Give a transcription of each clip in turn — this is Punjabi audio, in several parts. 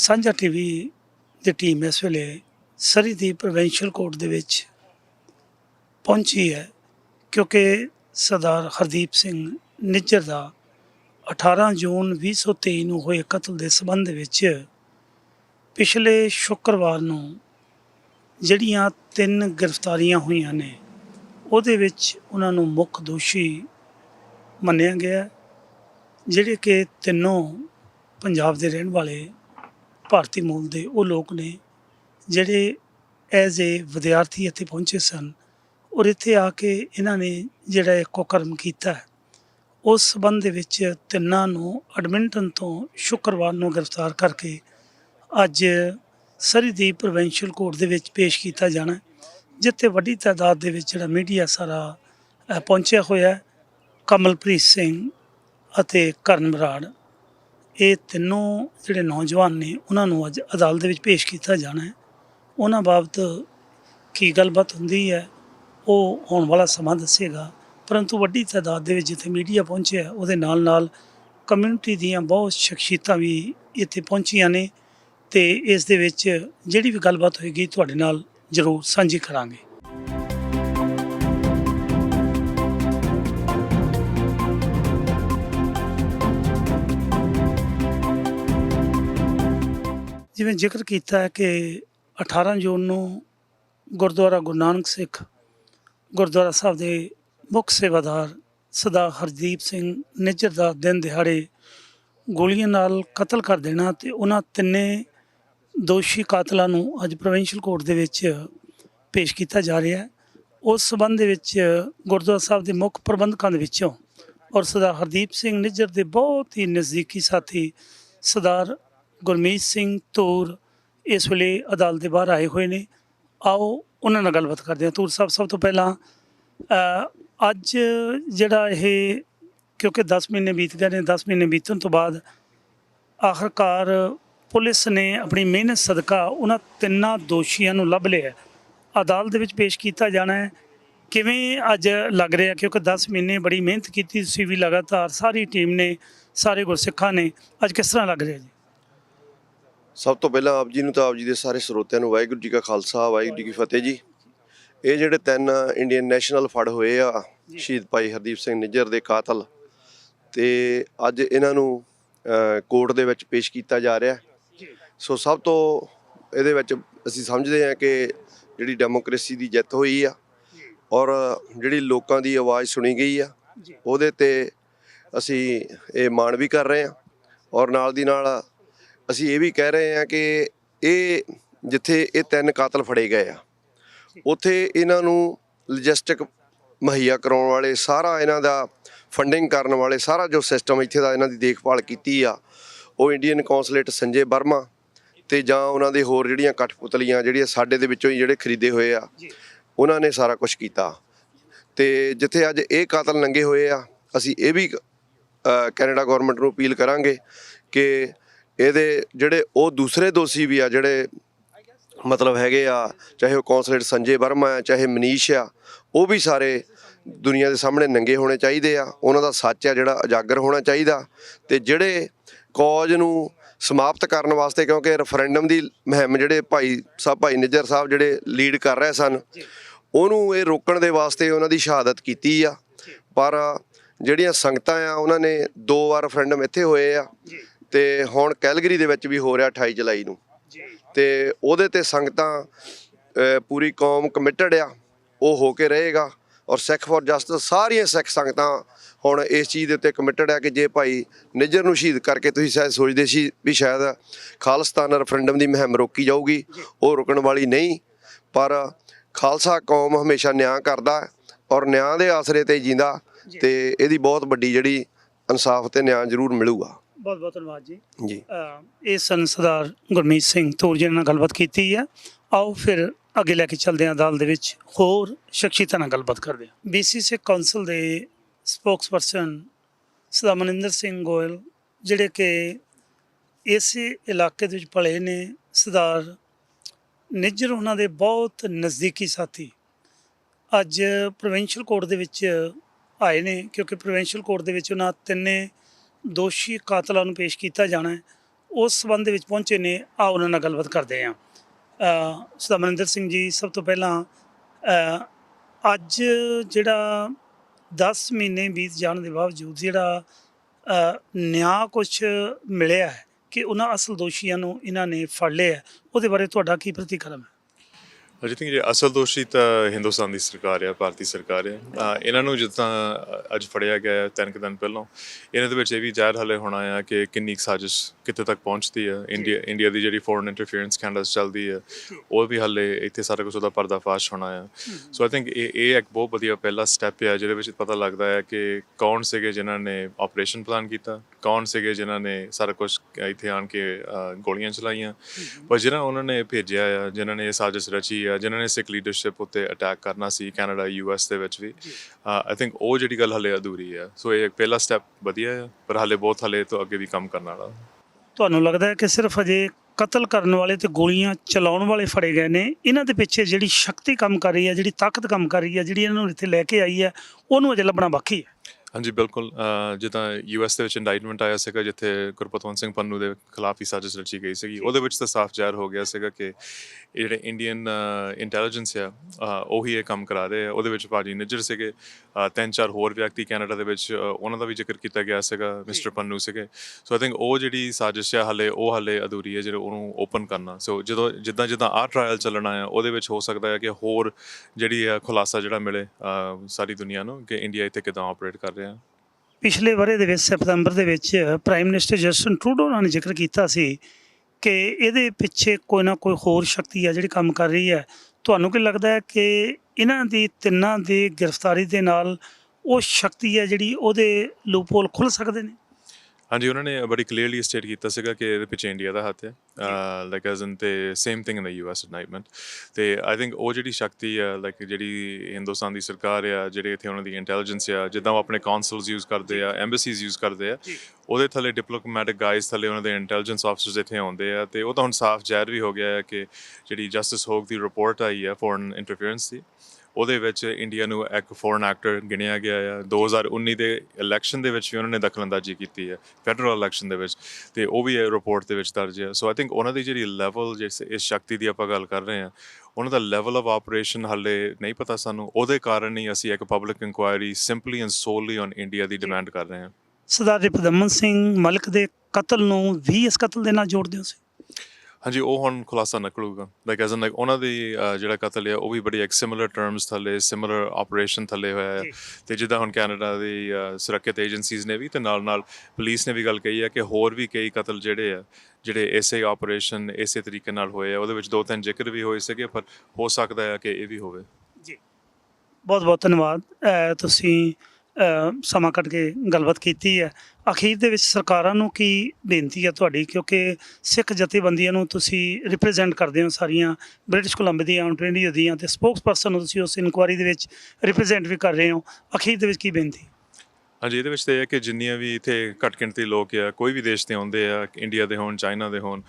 ਸਾਂਝਾ ਟੀਵੀ ਦੀ ਟੀਮ ਇਸ ਵੇਲੇ ਸਰੀ ਦੀ ਪ੍ਰੋਵਿੰਸ਼ੀਅਲ ਕੋਰਟ ਦੇ ਵਿੱਚ ਪਹੁੰਚੀ ਹੈ, ਕਿਉਂਕਿ ਸਰਦਾਰ ਹਰਦੀਪ ਸਿੰਘ ਨਿੱਜਰ ਦਾ 18 ਜੂਨ 2023 ਨੂੰ ਹੋਏ ਕਤਲ ਦੇ ਸਬੰਧ ਵਿੱਚ ਪਿਛਲੇ ਸ਼ੁੱਕਰਵਾਰ ਨੂੰ ਜਿਹੜੀਆਂ ਤਿੰਨ ਗ੍ਰਿਫਤਾਰੀਆਂ ਹੋਈਆਂ ਨੇ, ਉਹਦੇ ਵਿੱਚ ਉਹਨਾਂ ਨੂੰ ਮੁੱਖ ਦੋਸ਼ੀ ਮੰਨਿਆ ਗਿਆ, ਜਿਹੜੇ ਕਿ ਤਿੰਨੋਂ ਪੰਜਾਬ ਦੇ ਰਹਿਣ ਵਾਲੇ ਭਾਰਤੀ ਮੂਲ ਦੇ ਉਹ ਲੋਕ ਨੇ ਜਿਹੜੇ ਐਜ਼ ਏ ਵਿਦਿਆਰਥੀ ਇੱਥੇ ਪਹੁੰਚੇ ਸਨ ਔਰ ਇੱਥੇ ਆ ਕੇ ਇਹਨਾਂ ਨੇ ਜਿਹੜਾ ਇਹ ਕੁਕਰਮ ਕੀਤਾ ਹੈ। ਉਸ ਸਬੰਧ ਦੇ ਵਿੱਚ ਤਿੰਨਾਂ ਨੂੰ ਐਡਮਿੰਟਨ ਤੋਂ ਸ਼ੁੱਕਰਵਾਰ ਨੂੰ ਗ੍ਰਿਫਤਾਰ ਕਰਕੇ ਅੱਜ ਸਰੀ ਦੀ ਪ੍ਰੋਵਿੰਸ਼ੀਅਲ ਕੋਰਟ ਦੇ ਵਿੱਚ ਪੇਸ਼ ਕੀਤਾ ਜਾਣਾ ਜਿੱਥੇ ਵੱਡੀ ਤਾਦਾਦ ਦੇ ਵਿੱਚ ਜਿਹੜਾ ਮੀਡੀਆ ਸਾਰਾ ਪਹੁੰਚਿਆ ਹੋਇਆ ਕਮਲਪ੍ਰੀਤ ਸਿੰਘ ਅਤੇ ਕਰਨ ਬਰਾੜ ਇਹ ਤਿੰਨੋਂ ਜਿਹੜੇ ਨੌਜਵਾਨ ਨੇ, ਉਹਨਾਂ ਨੂੰ ਅੱਜ ਅਦਾਲਤ ਦੇ ਵਿੱਚ ਪੇਸ਼ ਕੀਤਾ ਜਾਣਾ ਹੈ। ਉਹਨਾਂ ਬਾਬਤ ਕੀ ਗੱਲਬਾਤ ਹੁੰਦੀ ਹੈ, ਉਹ ਆਉਣ ਵਾਲਾ ਸਮਾਂ ਦੱਸੇਗਾ। ਪਰੰਤੂ ਵੱਡੀ ਤਾਦਾਦ ਦੇ ਵਿੱਚ ਜਿੱਥੇ ਮੀਡੀਆ ਪਹੁੰਚਿਆ, ਉਹਦੇ ਨਾਲ ਨਾਲ ਕਮਿਊਨਿਟੀ ਦੀਆਂ ਬਹੁਤ ਸ਼ਖਸੀਅਤਾਂ ਵੀ ਇੱਥੇ ਪਹੁੰਚੀਆਂ ਨੇ ਤੇ ਇਸ ਦੇ ਵਿੱਚ ਜਿਹੜੀ ਵੀ ਗੱਲਬਾਤ ਹੋਏਗੀ, ਤੁਹਾਡੇ ਨਾਲ ਜ਼ਰੂਰ ਸਾਂਝੀ ਕਰਾਂਗੇ। ਜਿਵੇਂ ਜ਼ਿਕਰ ਕੀਤਾ ਹੈ ਕਿ 18 ਜੂਨ ਨੂੰ ਗੁਰਦੁਆਰਾ ਗੁਰੂ ਨਾਨਕ ਸਿੱਖ ਗੁਰਦੁਆਰਾ ਸਾਹਿਬ ਦੇ ਮੁੱਖ ਸੇਵਾਦਾਰ ਸਦਾ ਹਰਦੀਪ ਸਿੰਘ ਨਿੱਜਰ ਦਾ ਦਿਨ ਦਿਹਾੜੇ ਗੋਲੀਆਂ ਨਾਲ ਕਤਲ ਕਰ ਦੇਣਾ ਤੇ ਉਹਨਾਂ ਤਿੰਨੇ ਦੋਸ਼ੀ ਕਾਤਲਾਂ ਨੂੰ ਅੱਜ ਪ੍ਰੋਵਿੰਸ਼ੀਅਲ ਕੋਰਟ ਦੇ ਵਿੱਚ ਪੇਸ਼ ਕੀਤਾ ਜਾ ਰਿਹਾ ਹੈ। ਉਸ ਸਬੰਧ ਦੇ ਵਿੱਚ ਗੁਰਦੁਆਰਾ ਸਾਹਿਬ ਦੇ ਮੁੱਖ ਪ੍ਰਬੰਧਕਾਂ ਦੇ ਵਿੱਚੋਂ ਔਰ ਸਰਦਾਰ ਹਰਦੀਪ ਸਿੰਘ ਨਿੱਜਰ ਦੇ ਬਹੁਤ ਹੀ ਨਜ਼ਦੀਕੀ ਸਾਥੀ ਸਰਦਾਰ ਗੁਰਮੀਤ ਸਿੰਘ ਤੂਰ ਇਸ ਵੇਲੇ ਅਦਾਲਤ ਦੇ ਬਾਹਰ ਆਏ ਹੋਏ ਨੇ। ਆਓ ਉਹਨਾਂ ਨਾਲ ਗੱਲਬਾਤ ਕਰਦੇ ਹਾਂ। ਤੂਰ ਸਾਹਿਬ, ਸਭ ਤੋਂ ਪਹਿਲਾਂ ਅੱਜ ਜਿਹੜਾ ਇਹ, ਕਿਉਂਕਿ 10 ਮਹੀਨੇ ਬੀਤ ਗਏ ਨੇ 10 ਮਹੀਨੇ ਬੀਤਣ ਤੋਂ ਬਾਅਦ ਆਖਰਕਾਰ ਪੁਲਿਸ ਨੇ ਆਪਣੀ ਮਿਹਨਤ ਸਦਕਾ ਉਹਨਾਂ ਤਿੰਨਾਂ ਦੋਸ਼ੀਆਂ ਨੂੰ ਲੱਭ ਲਿਆ। ਅਦਾਲਤ ਦੇ ਵਿੱਚ ਪੇਸ਼ ਕੀਤਾ ਜਾਣਾ ਹੈ। ਕਿਵੇਂ ਅੱਜ ਲੱਗ ਰਿਹਾ? ਕਿਉਂਕਿ 10 ਮਹੀਨੇ ਬੜੀ ਮਿਹਨਤ ਕੀਤੀ ਤੁਸੀਂ ਵੀ ਲਗਾਤਾਰ ਸਾਰੀ ਟੀਮ ਨੇ, ਸਾਰੇ ਗੁਰਸਿੱਖਾਂ ਨੇ। ਅੱਜ ਕਿਸ ਤਰ੍ਹਾਂ ਲੱਗ ਰਿਹਾ ਜੀ? ਸਭ ਤੋਂ ਪਹਿਲਾਂ ਆਪ ਜੀ ਨੂੰ ਤਾਂ ਆਪ ਜੀ ਦੇ ਸਾਰੇ ਸਰੋਤਿਆਂ ਨੂੰ ਵਾਹਿਗੁਰੂ ਜੀ ਕਾ ਖਾਲਸਾ, ਵਾਹਿਗੁਰੂ ਜੀ ਕੀ ਫਤਿਹ ਜੀ। ਇਹ ਜਿਹੜੇ ਤਿੰਨ ਇੰਡੀਅਨ ਨੈਸ਼ਨਲ ਫੜ ਹੋਏ ਆ, ਸ਼ਹੀਦ ਭਾਈ ਹਰਦੀਪ ਸਿੰਘ ਨਿੱਜਰ ਦੇ ਕਾਤਲ, ਤੇ ਅੱਜ ਇਹਨਾਂ ਨੂੰ ਕੋਰਟ ਦੇ ਵਿੱਚ ਪੇਸ਼ ਕੀਤਾ ਜਾ ਰਿਹਾ। ਸੋ ਸਭ ਤੋਂ ਇਹਦੇ ਵਿੱਚ ਅਸੀਂ ਸਮਝਦੇ ਹਾਂ ਕਿ ਜਿਹੜੀ ਡੈਮੋਕ੍ਰੇਸੀ ਦੀ ਜਿੱਤ ਹੋਈ ਆ, ਔਰ ਜਿਹੜੀ ਲੋਕਾਂ ਦੀ ਆਵਾਜ਼ ਸੁਣੀ ਗਈ ਆ, ਉਹਦੇ ਤੇ ਅਸੀਂ ਇਹ ਮਾਣ ਵੀ ਕਰ ਰਹੇ ਹਾਂ, ਔਰ ਨਾਲ ਦੀ ਨਾਲ ਅਸੀਂ ਇਹ ਵੀ ਕਹਿ ਰਹੇ ਹਾਂ ਕਿ ਇਹ ਜਿੱਥੇ ਇਹ ਤਿੰਨ ਕਾਤਲ ਫੜੇ ਗਏ ਆ ਉੱਥੇ ਇਹਨਾਂ ਨੂੰ ਲੌਜਿਸਟਿਕ ਮੁਹੱਈਆ ਕਰਾਉਣ ਵਾਲੇ ਸਾਰਾ ਇਹਨਾਂ ਦਾ ਫੰਡਿੰਗ ਕਰਨ ਵਾਲੇ ਸਾਰਾ ਜੋ ਸਿਸਟਮ ਇੱਥੇ ਦਾ ਇਹਨਾਂ ਦੀ ਦੇਖਭਾਲ ਕੀਤੀ ਆ ਉਹ ਇੰਡੀਅਨ ਕੌਂਸੂਲੇਟ ਸੰਜੇ ਵਰਮਾ ਤੇ ਜਾਂ ਉਹਨਾਂ ਦੇ ਹੋਰ ਜਿਹੜੀਆਂ ਕਠਪੁਤਲੀਆਂ ਜਿਹੜੀਆਂ ਸਾਡੇ ਦੇ ਵਿੱਚੋਂ ਹੀ ਜਿਹੜੇ ਖਰੀਦੇ ਹੋਏ ਆ ਉਹਨਾਂ ਨੇ ਸਾਰਾ ਕੁਝ ਕੀਤਾ। ਤੇ ਜਿੱਥੇ ਅੱਜ ਇਹ ਕਾਤਲ ਨੰਗੇ ਹੋਏ ਆ ਅਸੀਂ ਇਹ ਵੀ ਕੈਨੇਡਾ ਗਵਰਨਮੈਂਟ ਨੂੰ ਅਪੀਲ ਕਰਾਂਗੇ ਕਿ ਇਹਦੇ ਜਿਹੜੇ ਉਹ ਦੂਸਰੇ ਦੋਸ਼ੀ ਵੀ ਆ, ਜਿਹੜੇ ਮਤਲਬ ਹੈਗੇ ਆ, ਚਾਹੇ ਉਹ ਕੌਂਸਲੇਟ ਸੰਜੇ ਵਰਮਾ ਆ, ਚਾਹੇ ਮਨੀਸ਼ ਆ, ਉਹ ਵੀ ਸਾਰੇ ਦੁਨੀਆ ਦੇ ਸਾਹਮਣੇ ਨੰਗੇ ਹੋਣੇ ਚਾਹੀਦੇ ਆ। ਉਹਨਾਂ ਦਾ ਸੱਚ ਆ ਜਿਹੜਾ ਉਜਾਗਰ ਹੋਣਾ ਚਾਹੀਦਾ। ਤੇ ਜਿਹੜੇ ਕੌਜ ਨੂੰ ਸਮਾਪਤ ਕਰਨ ਵਾਸਤੇ, ਕਿਉਂਕਿ ਰੈਫਰੈਂਡਮ ਦੀ ਮੁਹਿੰਮ ਜਿਹੜੇ ਭਾਈ ਸਾਹਿਬ ਭਾਈ ਨਿੱਜਰ ਸਾਹਿਬ ਜਿਹੜੇ ਲੀਡ ਕਰ ਰਹੇ ਸਨ, ਉਹਨੂੰ ਇਹ ਰੋਕਣ ਦੇ ਵਾਸਤੇ ਉਹਨਾਂ ਦੀ ਸ਼ਹਾਦਤ ਕੀਤੀ ਆ। ਪਰ ਜਿਹੜੀਆਂ ਸੰਗਤਾਂ ਆ, ਉਹਨਾਂ ਨੇ ਦੋ ਵਾਰ ਰੈਫਰੈਂਡਮ ਇੱਥੇ ਹੋਏ ਆ। ਤੇ ਹੁਣ ਕੈਲਗਰੀ ਦੇ ਵਿੱਚ ਵੀ ਹੋ ਰਿਹਾ 28 ਜੁਲਾਈ ਨੂੰ। ਤੇ ਉਹਦੇ ਤੇ ਸੰਗਤਾਂ ਪੂਰੀ ਕੌਮ ਕਮਿਟਡ ਆ ਉਹ ਹੋ ਕੇ ਰਹੇਗਾ ਔਰ ਸਿੱਖ ਫॉर ਜਸਟਿਸ ਸਾਰੀਆਂ ਸਿੱਖ ਸੰਗਤਾਂ ਹੁਣ ਇਸ ਚੀਜ਼ ਦੇ ਉੱਤੇ ਕਮਿਟਡ ਆ ਕਿ ਜੇ ਭਾਈ ਨਿੱਜਰ ਨੂੰ ਸ਼ਹੀਦ ਕਰਕੇ ਤੁਸੀਂ ਸ਼ਾਇਦ ਸੋਚਦੇ ਸੀ ਵੀ ਸ਼ਾਇਦ ਖਾਲਿਸਤਾਨ ਰੈਫਰੈਂਡਮ ਦੀ ਮੁਹਿੰਮ ਰੋਕੀ ਜਾਊਗੀ ਉਹ ਰੁਕਣ ਵਾਲੀ ਨਹੀਂ ਪਰ ਖਾਲਸਾ ਕੌਮ ਹਮੇਸ਼ਾ ਨਿਆਂ ਕਰਦਾ ਔਰ ਨਿਆਂ ਦੇ ਆਸਰੇ ਤੇ ਜਿੰਦਾ ਤੇ ਇਹਦੀ ਬਹੁਤ ਵੱਡੀ ਜਿਹੜੀ ਇਨਸਾਫ ਤੇ ਨਿਆਂ ਜ਼ਰੂਰ ਮਿਲੂਗਾ। ਬਹੁਤ ਬਹੁਤ ਧੰਨਵਾਦ ਜੀ। ਜੀ। ਇਹ ਸਨ ਸਰਦਾਰ ਗੁਰਮੀਤ ਸਿੰਘ ਤੂਰ ਜੀ ਨਾਲ ਗੱਲਬਾਤ ਕੀਤੀ ਹੈ। ਆਓ ਫਿਰ ਅੱਗੇ ਲੈ ਕੇ ਚੱਲਦੇ ਹਾਂ ਅਦਾਲਤ ਦੇ ਵਿੱਚ। ਹੋਰ ਸ਼ਖਸੀਅਤਾਂ ਨਾਲ ਗੱਲਬਾਤ ਕਰਦੇ ਹਾਂ। ਬੀਸੀਸੀ ਕਾਉਂਸਲ ਦੇ ਸਪੋਕਸਪਰਸਨ ਸਰਦਾਰ ਮਨਿੰਦਰ ਸਿੰਘ ਗੋਇਲ ਜਿਹੜੇ ਕਿ ਇਸੇ ਇਲਾਕੇ ਦੇ ਵਿੱਚ ਪਲੇ ਨੇ। ਸਰਦਾਰ ਨਿੱਜਰ ਉਹਨਾਂ ਦੇ ਬਹੁਤ ਨਜ਼ਦੀਕੀ ਸਾਥੀ ਅੱਜ ਪ੍ਰੋਵਿੰਸ਼ੀਅਲ ਕੋਰਟ ਦੇ ਵਿੱਚ ਆਏ ਨੇ ਕਿਉਂਕਿ ਪ੍ਰੋਵਿੰਸ਼ੀਅਲ ਕੋਰਟ ਦੇ ਵਿੱਚ ਉਹਨਾਂ ਤਿੰਨੇ ਦੋਸ਼ੀ ਕਾਤਲਾਂ ਨੂੰ ਪੇਸ਼ ਕੀਤਾ ਜਾਣਾ ਹੈ। ਉਸ ਸਬੰਧ ਵਿੱਚ ਪਹੁੰਚੇ ਨੇ। ਆ ਉਹਨਾਂ ਨਾਲ ਗੱਲਬਾਤ ਕਰਦੇ ਹਾਂ। ਅ ਸਦਾ ਮਨਿੰਦਰ ਸਿੰਘ ਜੀ, ਸਭ ਤੋਂ ਪਹਿਲਾਂ ਅੱਜ ਜਿਹੜਾ 10 ਮਹੀਨੇ ਬੀਤ ਜਾਣ ਦੇ ਬਾਵਜੂਦ ਜਿਹੜਾ ਨਿਆਂ ਕੁਝ ਮਿਲਿਆ ਹੈ ਕਿ ਉਹਨਾਂ ਅਸਲ ਦੋਸ਼ੀਆਂ ਨੂੰ ਇਹਨਾਂ ਨੇ ਫੜ ਲਿਆ ਉਹਦੇ ਬਾਰੇ ਤੁਹਾਡਾ ਕੀ ਪ੍ਰਤੀਕਰਮ ਹੈ? ਅਜੀ ਥਿੰਕ ਜੇ ਅਸਲ ਦੋਸ਼ੀ ਤਾਂ ਹਿੰਦੁਸਤਾਨ ਦੀ ਸਰਕਾਰ ਹੈ ਭਾਰਤੀ ਸਰਕਾਰ ਹੈ ਅਹ ਇਹਨਾਂ ਨੂੰ ਜਿੱਦਾਂ ਅੱਜ ਫੜਿਆ ਗਿਆ ਤਿੰਨ ਕੁ ਦਿਨ ਪਹਿਲਾਂ ਇਹਨਾਂ ਦੇ ਵਿੱਚ ਇਹ ਵੀ ਜ਼ਾਹਿਰ ਹਲੇ ਹੋਣਾ ਆ ਕਿ ਕਿੰਨੀ ਕੁ ਸਾਜ਼ਿਸ਼ ਕਿੱਥੇ ਤੱਕ ਪਹੁੰਚਦੀ ਹੈ ਇੰਡੀਆ ਇੰਡੀਆ ਦੀ ਜਿਹੜੀ ਫੋਰਨ ਇੰਟਰਫੀਰੈਂਸ ਸਕੈਂਡਲਸ ਚੱਲਦੀ ਹੈ ਉਹ ਵੀ ਹਲੇ ਇੱਥੇ ਸਾਰਾ ਕੁਝ ਉਹਦਾ ਪਰਦਾਫਾਸ਼ ਹੋਣਾ ਆ। ਸੋ ਆਈ ਥਿੰਕ ਇਹ ਇਹ ਇੱਕ ਬਹੁਤ ਵਧੀਆ ਪਹਿਲਾ ਸਟੈਪ ਹੈ ਜਿਹਦੇ ਵਿੱਚ ਪਤਾ ਲੱਗਦਾ ਹੈ ਕਿ ਕੌਣ ਸੀਗੇ ਜਿਨ੍ਹਾਂ ਨੇ ਆਪਰੇਸ਼ਨ ਪਲਾਨ ਕੀਤਾ ਕੌਣ ਸੀਗੇ ਜਿਨ੍ਹਾਂ ਨੇ ਸਾਰਾ ਕੁਝ ਇੱਥੇ ਆਣ ਕੇ ਗੋਲੀਆਂ ਚਲਾਈਆਂ। ਪਰ ਜਿਹਨਾਂ ਉਹਨਾਂ ਨੇ ਭੇਜਿਆ ਆ ਜਿਨ੍ਹਾਂ ਨੇ ਇਹ ਸਾਜ਼ਿਸ਼ ਰਚੀ ਆ ਜਿਨ੍ਹਾਂ ਨੇ ਸਿੱਖ ਲੀਡਰਸ਼ਿਪ ਉੱਤੇ ਅਟੈਕ ਕਰਨਾ ਸੀ ਕੈਨੇਡਾ ਯੂਐਸ ਦੇ ਵਿੱਚ ਵੀ। ਆਈ ਥਿੰਕ ਉਹ ਜਿਹੜੀ ਗੱਲ ਹਲੇ ਅਧੂਰੀ ਆ। ਸੋ ਇਹ ਪਹਿਲਾ ਸਟੈਪ ਵਧੀਆ ਆ ਪਰ ਹਲੇ ਬਹੁਤ ਹਲੇ ਤੋਂ ਅੱਗੇ ਵੀ ਕੰਮ ਕਰਨ ਵਾਲਾ। ਤੁਹਾਨੂੰ ਲੱਗਦਾ ਹੈ ਕਿ ਸਿਰਫ ਅਜੇ ਕਤਲ ਕਰਨ ਵਾਲੇ ਤੇ ਗੋਲੀਆਂ ਚਲਾਉਣ ਵਾਲੇ ਫੜੇ ਗਏ ਨੇ? ਇਹਨਾਂ ਦੇ ਪਿੱਛੇ ਜਿਹੜੀ ਸ਼ਕਤੀ ਕੰਮ ਕਰ ਰਹੀ ਹੈ ਜਿਹੜੀ ਤਾਕਤ ਕੰਮ ਕਰ ਰਹੀ ਹੈ ਜਿਹੜੀ ਇਹਨਾਂ ਨੂੰ ਇੱਥੇ ਲੈ ਕੇ ਆਈ ਹੈ ਉਹਨੂੰ ਅਜੇ ਲੱਭਣਾ ਬਾਕੀ ਹੈ। ਹਾਂਜੀ ਬਿਲਕੁਲ ਜਿੱਦਾਂ ਯੂਐਸ ਦੇ ਵਿੱਚ ਇੰਡਾਈਟਮੈਂਟ ਆਇਆ ਸੀਗਾ ਜਿੱਥੇ ਗੁਰਪਤਵੰਤ ਸਿੰਘ ਪੰਨੂ ਦੇ ਖਿਲਾਫ ਹੀ ਸਾਜ਼ਿਸ਼ ਰਚੀ ਗਈ ਸੀਗੀ। ਉਹਦੇ ਵਿੱਚ ਤਾਂ ਸਾਫ਼ ਜ਼ਾਹਰ ਹੋ ਗਿਆ ਸੀਗਾ ਕਿ ਜਿਹੜੇ ਇੰਡੀਅਨ ਇੰਟੈਲੀਜੈਂਸ ਆ ਉਹੀ ਇਹ ਕੰਮ ਕਰਾ ਰਹੇ ਆ। ਉਹਦੇ ਵਿੱਚ ਭਾਜੀ ਨਿੱਜਰ ਸੀਗੇ ਤਿੰਨ ਚਾਰ ਹੋਰ ਵਿਅਕਤੀ ਕੈਨੇਡਾ ਦੇ ਵਿੱਚ ਉਹਨਾਂ ਦਾ ਵੀ ਜ਼ਿਕਰ ਕੀਤਾ ਗਿਆ ਸੀਗਾ ਮਿਸਟਰ ਪੰਨੂ ਸੀਗੇ। ਸੋ ਆਈ ਥਿੰਕ ਉਹ ਜਿਹੜੀ ਸਾਜ਼ਿਸ਼ ਆ ਹਲੇ ਉਹ ਹਲੇ ਅਧੂਰੀ ਹੈ ਜਿਹੜਾ ਉਹਨੂੰ ਓਪਨ ਕਰਨਾ। ਸੋ ਜਦੋਂ ਜਿੱਦਾਂ ਜਿੱਦਾਂ ਆ ਟ੍ਰਾਇਲ ਚੱਲਣਾ ਆ ਉਹਦੇ ਵਿੱਚ ਹੋ ਸਕਦਾ ਹੈ ਕਿ ਹੋਰ ਜਿਹੜੀ ਆ ਖੁਲਾਸਾ ਜਿਹੜਾ ਮਿਲੇ ਸਾਰੀ ਦੁਨੀਆ ਨੂੰ ਕਿ ਇੰਡੀਆ ਇੱਥੇ ਕਿਦਾਂ ਆਪਰੇਟ ਕਰ ਰਿਹਾ? ਪਿਛਲੇ ਵਰੇ ਦੇ ਵਿੱਚ, ਸਤੰਬਰ ਦੇ ਵਿੱਚ ਪ੍ਰਾਈਮ ਮਿਨਿਸਟਰ ਜਸਟਨ ਟਰੂਡੋ ਨੇ ਜ਼ਿਕਰ ਕੀਤਾ ਸੀ ਕਿ ਇਹਦੇ ਪਿੱਛੇ ਕੋਈ ਨਾ ਕੋਈ ਹੋਰ ਸ਼ਕਤੀ ਆ ਜਿਹੜੀ ਕੰਮ ਕਰ ਰਹੀ ਹੈ। ਤੁਹਾਨੂੰ ਕੀ ਲੱਗਦਾ ਹੈ ਕਿ ਇਹਨਾਂ ਦੀ ਤਿੰਨਾਂ ਦੀ ਗ੍ਰਿਫਤਾਰੀ ਦੇ ਨਾਲ ਉਹ ਸ਼ਕਤੀ ਹੈ ਜਿਹੜੀ ਉਹਦੇ ਲੂਪਹੋਲ ਖੁੱਲ ਸਕਦੇ ਨੇ? ਹਾਂਜੀ ਉਹਨਾਂ ਨੇ ਬੜੀ ਕਲੀਅਰਲੀ ਸਟੇਟ ਕੀਤਾ ਸੀਗਾ ਕਿ ਇਹਦੇ ਪਿੱਛੇ ਇੰਡੀਆ ਦਾ ਹੱਥ ਹੈ। Like as in the same thing in the US indictment ਤੇ ਆਈ ਥਿੰਕ ਉਹ ਜਿਹੜੀ ਸ਼ਕਤੀ ਹੈ ਲਾਈਕ ਜਿਹੜੀ ਹਿੰਦੁਸਤਾਨ ਦੀ ਸਰਕਾਰ ਆ ਜਿਹੜੇ ਇੱਥੇ ਉਹਨਾਂ ਦੀ ਇੰਟੈਲੀਜੈਂਸ ਆ ਜਿੱਦਾਂ ਉਹ ਆਪਣੇ ਕੌਂਸਲਸ ਯੂਜ਼ ਕਰਦੇ ਆ ਐਮਬੈਸੀਜ਼ ਯੂਜ਼ ਕਰਦੇ ਆ ਉਹਦੇ ਥੱਲੇ ਡਿਪਲੋਮੈਟਿਕ ਗਾਈਜ਼ ਥੱਲੇ ਉਹਨਾਂ ਦੇ ਇੰਟੈਲੀਜੈਂਸ ਆਫੀਸਰਸ ਇੱਥੇ ਆਉਂਦੇ ਆ। ਤੇ ਉਹ ਤਾਂ ਹੁਣ ਸਾਫ਼ ਜ਼ਾਹਿਰ ਵੀ ਹੋ ਗਿਆ ਹੈ ਕਿ ਜਿਹੜੀ ਜਸਟਿਸ ਹੋਗ ਦੀ ਰਿਪੋਰਟ ਆਈ ਹੈ ਫੋਰਨ ਇੰਟਰਫੀਰੈਂਸ ਦੀ। ਉਹਦੇ ਵਿੱਚ ਇੰਡੀਆ ਨੂੰ ਇੱਕ ਫੋਰਨ ਐਕਟਰ ਗਿਣਿਆ ਗਿਆ ਹੈ 2019 ਦੇ ਇਲੈਕਸ਼ਨ ਦੇ ਵਿੱਚ ਵੀ ਉਹਨਾਂ ਨੇ ਦਖਲਅੰਦਾਜ਼ੀ ਕੀਤੀ ਹੈ ਫੈਡਰਲ ਇਲੈਕਸ਼ਨ ਦੇ ਵਿੱਚ। ਤੇ ਉਹ ਵੀ ਰਿਪੋਰਟ ਦੇ ਵਿੱਚ ਦਰਜ ਹੈ ਸੋ ਆਈ ਥਿੰਕ ਉਹਨਾਂ ਦੀ ਜਿਹੜੀ ਲੈਵਲ ਜਿਸ, ਇਸ ਸ਼ਕਤੀ ਦੀ ਆਪਾਂ ਗੱਲ ਕਰ ਰਹੇ ਹਾਂ ਉਹਨਾਂ ਦਾ ਲੈਵਲ ਆਫ ਆਪਰੇਸ਼ਨ ਹਾਲੇ ਨਹੀਂ ਪਤਾ ਸਾਨੂੰ। ਉਹਦੇ ਕਾਰਨ ਹੀ ਅਸੀਂ ਇੱਕ public inquiry simply and solely on India the demand ਕਰ ਰਹੇ ਹਾਂ ਸਰਦਾਰ ਰਿਪਦਮਨ ਸਿੰਘ ਮਲਕ ਦੇ ਕਤਲ ਨੂੰ ਵੀ ਇਸ ਕਤਲ ਦੇ ਨਾਲ ਜੋੜਦੇ ਹੋ ਸੀ ਹਾਂਜੀ ਉਹ ਹੁਣ ਖੁਲਾਸਾ ਨਿਕਲੂਗਾ। ਲਾਈਕ ਐਜ਼ ਇਨ ਲਾਈਕ ਉਹਨਾਂ ਦੀ ਜਿਹੜਾ ਕਤਲ ਹੈ ਉਹ ਵੀ ਬੜੀ ਇੱਕ ਸਿਮਿਲਰ ਟਰਮਸ ਥੱਲੇ ਸਿਮਿਲਰ ਆਪਰੇਸ਼ਨ ਥੱਲੇ ਹੋਇਆ ਹੈ। ਤੇ ਜਿੱਦਾਂ ਹੁਣ ਕੈਨੇਡਾ ਦੀ ਸੁਰੱਖਿਅਤ ਏਜੰਸੀਜ਼ ਨੇ ਵੀ ਤੇ ਨਾਲ ਨਾਲ ਪੁਲਿਸ ਨੇ ਵੀ ਗੱਲ ਕਹੀ ਹੈ ਕਿ ਹੋਰ ਵੀ ਕਈ ਕਤਲ ਜਿਹੜੇ ਆ ਜਿਹੜੇ ਇਸੇ ਆਪਰੇਸ਼ਨ ਇਸੇ ਤਰੀਕੇ ਨਾਲ ਹੋਏ ਆ ਉਹਦੇ ਵਿੱਚ ਦੋ ਤਿੰਨ ਜ਼ਿਕਰ ਵੀ ਹੋਏ ਸੀਗੇ ਪਰ ਹੋ ਸਕਦਾ ਹੈ ਕਿ ਇਹ ਵੀ ਹੋਵੇ। ਜੀ। ਬਹੁਤ ਬਹੁਤ ਧੰਨਵਾਦ ਤੁਸੀਂ ਸਮਾਂ ਕੱਢ ਕੇ ਗੱਲਬਾਤ ਕੀਤੀ ਹੈ। ਅਖੀਰ ਦੇ ਵਿੱਚ ਸਰਕਾਰਾਂ ਨੂੰ ਕੀ ਬੇਨਤੀ ਹੈ ਤੁਹਾਡੀ? ਕਿਉਂਕਿ ਸਿੱਖ ਜਥੇਬੰਦੀਆਂ ਨੂੰ ਤੁਸੀਂ ਰਿਪਰੈਜ਼ੈਂਟ ਕਰਦੇ ਹੋ ਸਾਰੀਆਂ ਬ੍ਰਿਟਿਸ਼ ਕੋਲੰਬੀਆ ਦੀਆਂ ਆਂਟਰੇਂਡੀਓ ਦੀਆਂ ਤੇ ਸਪੋਕਸਪਰਸਨ ਨੂੰ ਤੁਸੀਂ ਉਸ ਇਨਕੁਆਰੀ ਦੇ ਵਿੱਚ ਰਿਪਰੈਜ਼ੈਂਟ ਵੀ ਕਰ ਰਹੇ ਹੋ। ਅਖੀਰ ਦੇ ਵਿੱਚ ਕੀ ਬੇਨਤੀ? ਹਾਂਜੀ, ਇਹਦੇ ਵਿੱਚ ਤੇ ਇਹ ਹੈ ਕਿ ਜਿੰਨੀਆਂ ਵੀ ਇੱਥੇ ਘੱਟ ਗਿਣਤੀ ਲੋਕ ਆ, ਕੋਈ ਵੀ ਦੇਸ਼ ਦੇ ਆਉਂਦੇ ਆ ਇੰਡੀਆ ਦੇ ਹੋਣ ਚਾਈਨਾ ਦੇ ਹੋਣ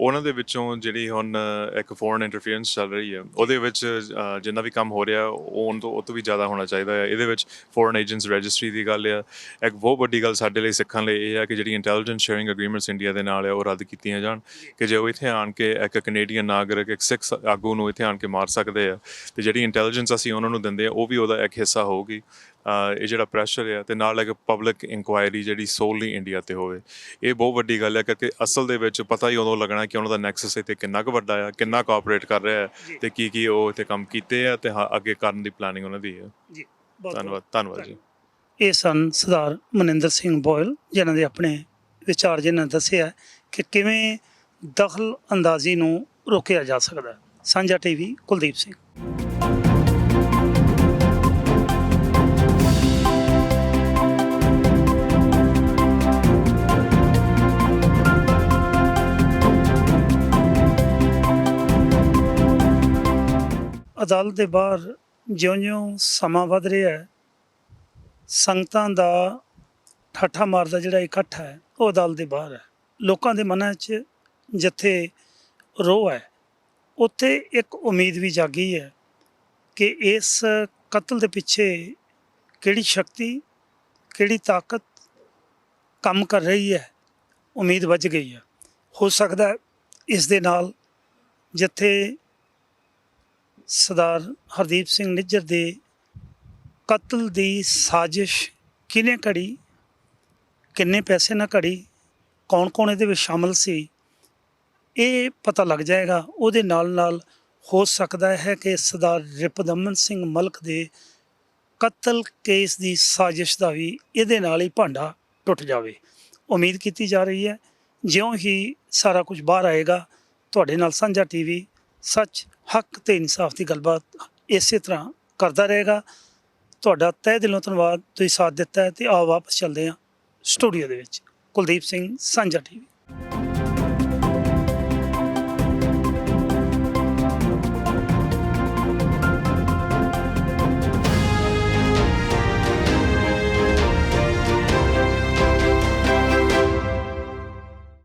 ਉਹਨਾਂ ਦੇ ਵਿੱਚੋਂ ਜਿਹੜੀ ਹੁਣ ਇੱਕ ਫੋਰਨ ਇੰਟਰਫੀਰੈਂਸ ਚੱਲ ਰਹੀ ਹੈ ਉਹਦੇ ਵਿੱਚ ਜਿੰਨਾ ਵੀ ਕੰਮ ਹੋ ਰਿਹਾ ਉਹ ਉਹਨਾਂ ਤੋਂ ਉਹ ਤੋਂ ਵੀ ਜ਼ਿਆਦਾ ਹੋਣਾ ਚਾਹੀਦਾ ਹੈ। ਇਹਦੇ ਵਿੱਚ ਫੋਰਨ ਏਜੰਟਸ ਰਜਿਸਟਰੀ ਦੀ ਗੱਲ ਆ। ਇੱਕ ਬਹੁਤ ਵੱਡੀ ਗੱਲ ਸਾਡੇ ਲਈ ਸਿੱਖਣ ਲਈ ਇਹ ਹੈ ਕਿ ਜਿਹੜੀ ਇੰਟੈਲੀਜੈਂਸ ਸ਼ੇਅਰਿੰਗ ਅਗਰੀਮੈਂਟਸ ਇੰਡੀਆ ਦੇ ਨਾਲ ਆ ਉਹ ਰੱਦ ਕੀਤੀਆਂ ਜਾਣ। ਕਿ ਜੇ ਉਹ ਇੱਥੇ ਆਣ ਕੇ ਇੱਕ ਕੈਨੇਡੀਅਨ ਨਾਗਰਿਕ ਇੱਕ ਸਿੱਖ ਆਗੂ ਨੂੰ ਇੱਥੇ ਆਣ ਕੇ ਮਾਰ ਸਕਦੇ ਆ ਤੇ ਜਿਹੜੀ ਇੰਟੈਲੀਜੈਂਸ ਅਸੀਂ ਉਹਨਾਂ ਨੂੰ ਦਿੰਦੇ ਆ ਉਹ ਵੀ ਉਹਦਾ ਇੱਕ ਹਿੱਸਾ ਹੋਊਗੀ। ਇਹ ਜਿਹੜਾ ਪ੍ਰੈਸ਼ਰ ਹੈ ਤੇ ਨਾਲ ਇੱਕ ਪਬਲਿਕ ਇਨਕੁਆਇਰੀ ਜਿਹੜੀ ਸੋਲੀ ਇੰਡੀਆ ਤੇ ਹੋਵੇ। ਇਹ ਬਹੁਤ ਵੱਡੀ ਗੱਲ ਹੈ ਕਿਉਂਕਿ ਅਸਲ ਦੇ ਵਿੱਚ ਪਤਾ ਹੀ ਉਦੋਂ ਲੱਗਣਾ ਕਿ ਉਹਨਾਂ ਦਾ ਨੈਕਸਸ ਇੱਥੇ ਕਿੰਨਾ ਕੁ ਵੱਡਾ ਆ ਕਿੰਨਾ ਕੋਆਪਰੇਟ ਕਰ ਰਿਹਾ ਹੈ ਤੇ ਕੀ ਕੀ ਉਹ ਇੱਥੇ ਕੰਮ ਕੀਤੇ ਆ ਤੇ ਹਾਂ, ਅੱਗੇ ਕਰਨ ਦੀ ਪਲਾਨਿੰਗ ਉਹਨਾਂ ਦੀ ਹੈ ਜੀ ਧੰਨਵਾਦ ਧੰਨਵਾਦ ਜੀ। ਇਹ ਸਨ ਸਰਦਾਰ ਮਨਿੰਦਰ ਸਿੰਘ ਬੋਇਲ ਜਿਨ੍ਹਾਂ ਦੇ ਆਪਣੇ ਵਿਚਾਰ ਜਿਨ੍ਹਾਂ ਨੇ ਦੱਸਿਆ ਕਿ ਕਿਵੇਂ ਦਖਲ ਅੰਦਾਜ਼ੀ ਨੂੰ ਰੋਕਿਆ ਜਾ ਸਕਦਾ ਹੈ। ਸਾਂਝਾ ਟੀਵੀ ਕੁਲਦੀਪ ਸਿੰਘ। ਅਦਾਲਤ ਦੇ ਬਾਹਰ ਜਿਉਂ-ਜਿਉਂ ਸਮਾਂ ਵੱਧ ਰਿਹਾ ਹੈ, ਸੰਗਤਾਂ ਦਾ ਠਾਠਾ ਮਾਰਦਾ ਜਿਹੜਾ ਇਕੱਠ ਹੈ, ਉਹ ਅਦਾਲਤ ਦੇ ਬਾਹਰ ਹੈ। ਲੋਕਾਂ ਦੇ ਮਨਾਂ 'ਚ ਜਿੱਥੇ ਰੋਹ ਹੈ, ਉੱਥੇ ਇੱਕ ਉਮੀਦ ਵੀ ਜਾਗੀ ਹੈ ਕਿ ਇਸ ਕਤਲ ਦੇ ਪਿੱਛੇ ਕਿਹੜੀ ਸ਼ਕਤੀ, ਕਿਹੜੀ ਤਾਕਤ ਕੰਮ ਕਰ ਰਹੀ ਹੈ, ਉਮੀਦ ਵੱਜ ਗਈ ਹੈ। ਹੋ ਸਕਦਾ ਇਸ ਦੇ ਨਾਲ ਜਿੱਥੇ ਸਰਦਾਰ ਹਰਦੀਪ ਸਿੰਘ ਨਿੱਜਰ ਦੇ ਕਤਲ ਦੀ ਸਾਜ਼ਿਸ਼ ਕਿਹਨੇ ਘੜੀ, ਕਿੰਨੇ ਪੈਸੇ ਨਾਲ ਘੜੀ ਕੌਣ ਕੌਣ ਇਹਦੇ ਵਿੱਚ ਸ਼ਾਮਲ ਸੀ, ਇਹ ਪਤਾ ਲੱਗ ਜਾਏਗਾ। ਉਹਦੇ ਨਾਲ ਨਾਲ ਹੋ ਸਕਦਾ ਹੈ ਕਿ ਸਰਦਾਰ ਰਿਪਦਮਨ ਸਿੰਘ ਮਲਕ ਦੇ ਕਤਲ ਕੇਸ ਦੀ ਸਾਜ਼ਿਸ਼ ਦਾ ਵੀ ਇਹਦੇ ਨਾਲ ਹੀ ਭਾਂਡਾ ਟੁੱਟ ਜਾਵੇ। ਉਮੀਦ ਕੀਤੀ ਜਾ ਰਹੀ ਹੈ, ਜਿਉਂ ਹੀ ਸਾਰਾ ਕੁਝ ਬਾਹਰ ਆਏਗਾ, ਤੁਹਾਡੇ ਨਾਲ ਸਾਂਝਾ ਟੀਵੀ ਸੱਚ ਹੱਕ ਤੇ ਇਨਸਾਫ ਦੀ ਗੱਲਬਾਤ ਇਸੇ ਤਰ੍ਹਾਂ ਕਰਦਾ ਰਹੇਗਾ। ਤੁਹਾਡਾ ਤਹਿ ਦਿਲੋਂ ਧੰਨਵਾਦ। ਤੁਸੀਂ ਸਾਥ ਦਿੱਤਾ ਹੈ ਤੇ ਆਓ ਵਾਪਸ ਚੱਲਦੇ ਹਾਂ ਸਟੂਡੀਓ ਦੇ ਵਿੱਚ। ਕੁਲਦੀਪ ਸਿੰਘ, ਸਾਂਝਾ ਟੀਵੀ।